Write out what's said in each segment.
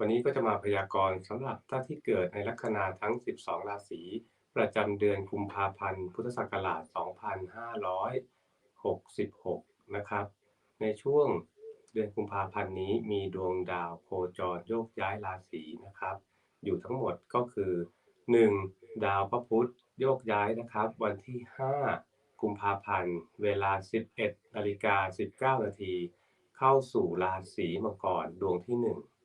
วันนี้ก็จะมาพยากรณ์สำหรับท่านที่เกิดในลัคนาทั้ง 12 ราศีประจำเดือนกุมภาพันธ์ พุทธศักราช 2566 นะครับ ในช่วงเดือนกุมภาพันธ์นี้มีดวงดาวโคจรโยกย้ายราศีนะครับ อยู่ทั้งหมดก็คือ 1. ดาวพระพุธโยกย้ายนะครับ วันที่ 5 กุมภาพันธ์ เวลา 11นาฬิกา19นาทีเข้าสู่ราศีมังกรดวงที่ 1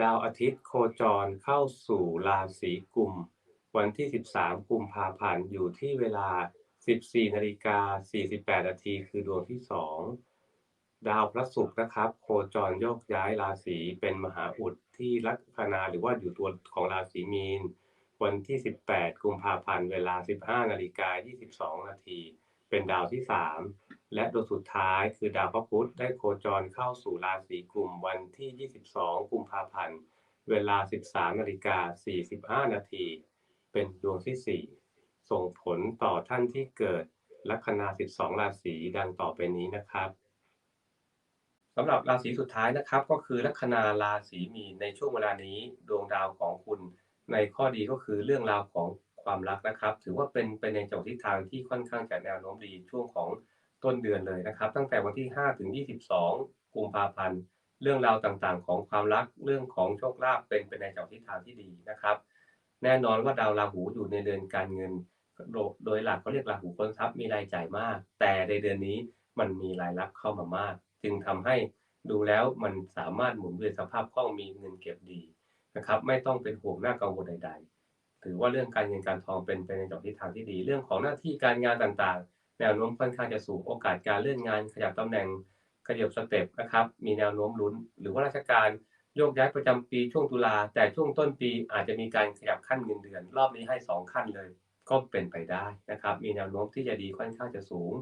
ดาวอาทิตย์โคจรเข้าสู่ราศีกุม วันที่ 13 กุมภาพันธ์อยู่ที่เวลา 14นาฬิกา48นาทีคือดวงที่ 2 ดาวพระศุกร์นะครับ โคจรโยกย้ายราศีเป็นมหาอุดที่ลัคนาหรือว่าอยู่ตัวของราศีมีน วันที่ 18 กุมภาพันธ์เวลา 15นาฬิกา22นาทีเป็นดาวที่ 3 และดวงสุดท้ายคือดาวพระพุธได้โคจรเข้าสู่ราศีกุมวันที่ 22 กุมภาพันธ์ เวลา 13นาฬิกา45 นาที เป็นดวงที่ 4 ส่งผลต่อท่านที่เกิดลัคนา 12 ราศีดังต่อไปนี้นะครับสำหรับราศีสุดท้ายนะครับ ก็คือลัคนาราศีมีนในช่วงเวลานี้ดวงดาวของคุณ ในข้อดีก็คือเรื่องราวของความรักนะครับ ถือว่าเป็นไปนในจังหวะทิศทางที่ค่อนข้างจะแนวโน้มดีช่วงของ ต้นเดือนเลยนะครับ ตั้งแต่วันที่ 5 ถึง 22 กุมภาพันธ์ เรื่องราวต่างๆ ของความรักเรื่องของโชคลาภเป็นไปในจังทิศทางที่ดีนะครับ แน่นอนว่าดาวราหูอยู่ในเดือนการเงิน โดยหลักเขาเรียกราหูค้นทรัพย์มีรายจ่ายมาก แต่ในเดือนนี้มันมีรายรับเข้ามามาก จึงทำให้ดูแล้วมันสามารถหมุนเวียนสภาพคล่องมีเงินเก็บดีนะครับ ไม่ต้องเป็นห่วงหน้ากังวลใด ๆ ถือว่าเรื่องการเงินการทองเป็นไปในจังหวะทิศทางที่ดี เรื่องของหน้าที่การงานต่างๆ แนวโน้มค่อนข้างจะสูงโอกาสการเลื่อนงาน ขยับตำแหน่งขยับสเต็ปนะครับ มีแนวโน้มลุ้น หรือว่าราชการโยกย้ายประจำปีช่วงตุลาแต่ช่วงต้นปีอาจจะมีการขยับขั้นเงินเดือน รอบนี้ให้ 2 ขั้นเลย ก็เป็นไปได้นะครับ มีแนวโน้มที่จะดีค่อนข้างจะสูง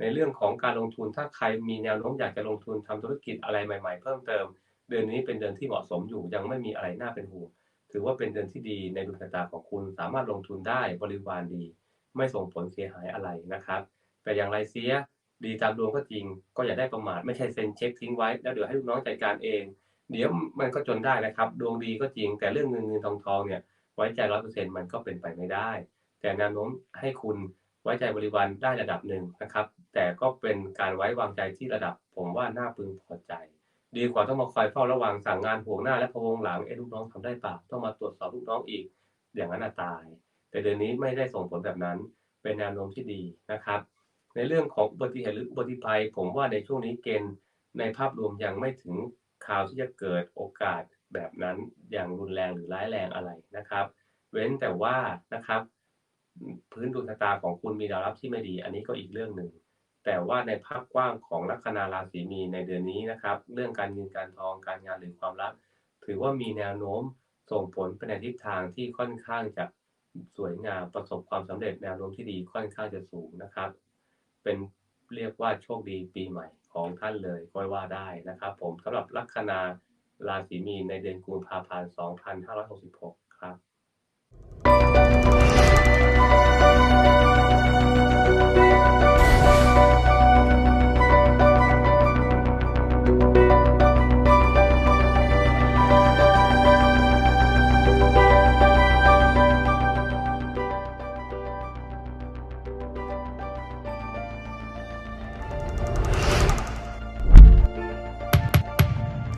ในเรื่องของการลงทุนถ้าใครมีแนวโน้มอยากจะลงทุนทำธุรกิจอะไรใหม่ ๆ เพิ่มเติม เดือนนี้เป็นเดือนที่เหมาะสมอยู่ยังไม่มีอะไรน่าเป็นห่วงถือว่าเป็นเดือนที่ดีในดวงชะตาของคุณสามารถลงทุนได้บริวารดี ไม่ส่งผลเสียหายอะไรนะครับ แต่อย่างไรเสียดีตามดวงก็จริง ก็อย่าได้ประมาทไม่ใช่เซ็นเช็คทิ้งไว้แล้วเดี๋ยวให้ลูกน้องจัดการเอง เดี๋ยวมันก็จนได้นะครับ ดวงดีก็จริง แต่เรื่องเงินเงินทองทองเนี่ยไว้ใจร้อยเปอร์เซ็นต์มันก็เป็นไปไม่ได้ แต่แนวโน้มให้คุณไว้ใจบริวารได้ระดับหนึ่งนะครับ แต่ก็เป็นการไว้วางใจที่ระดับ ผมว่าน่าพึงพอใจ ดีกว่าต้องมาคอยเฝ้าระวังสั่งงานห่วงหน้าและพวงหลังเอ้ลูกน้องทำได้เปล่าต้องมาตรวจสอบลูกน้องอีก อย่างนั้นตาย แต่เดือนนี้ไม่ได้ส่งผลแบบนั้น เป็นแนวโน้มที่ดีนะครับ ในเรื่องของอุบัติเหตุหรืออุบัติภัย ผมว่าในช่วงนี้เกณฑ์ในภาพรวมยังไม่ถึงข่าวที่จะเกิดโอกาสแบบนั้นอย่างรุนแรงหรือร้ายแรงอะไรนะครับ เว้นแต่ว่านะครับ พื้นดวงชะตาของคุณมีดาวรับที่ไม่ดี อันนี้ก็อีกเรื่องหนึ่งแต่ว่าในภาพกว้างของลัคนาราศีมีในเดือนนี้นะครับ เรื่องการเงินการทองการงานหรือความรัก ถือว่ามีแนวโน้มส่งผลไปในทิศทางที่ค่อนข้างจะ สวยงามประสบความสำเร็จแนวโน้มที่ดีค่อนข้างจะสูงนะครับ เป็นเรียกว่าโชคดีปีใหม่ของท่านเลยก็ว่าได้นะครับ ผมสำหรับลัคนาราศีมีนในเดือนกุมภาพันธ์ 2566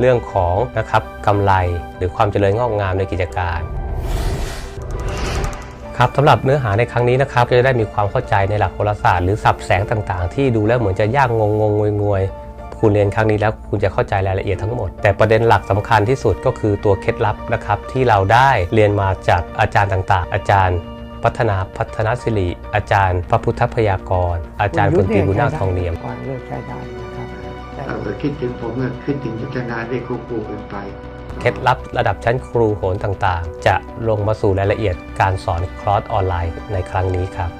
เรื่องของนะครับกำไรหรือความเจริญงอกงามในกิจการครับสำหรับเนื้อหาในครั้งนี้นะครับก็จะได้มีความเข้าใจในหลักโหราศาสตร์หรือสับแสงต่างๆ ที่ดูแล้วเหมือนจะยากงงงงวยงวยคุณเรียนครั้งนี้แล้วคุณจะเข้าใจรายละเอียดทั้งหมด แต่ประเด็นหลักสำคัญที่สุดก็คือตัวเคล็ดลับนะครับ ที่เราได้เรียนมาจากอาจารย์ต่างๆ อาจารย์ พัฒนาพัฒนศิริอาจารย์ พระพุทธพยากร อาจารย์พลตรีบุญนาคทองเนียม ก่อนเลิกใช้ได้นะครับใช้เราก็คิดถึงผมก็คิดถึงยุทธนาได้ครบครูเป็นไปเคล็ดลับระดับชั้นครูโหนต่างๆ จะลงมาสู่รายละเอียดการสอนคลอสออนไลน์ในครั้งนี้ครับ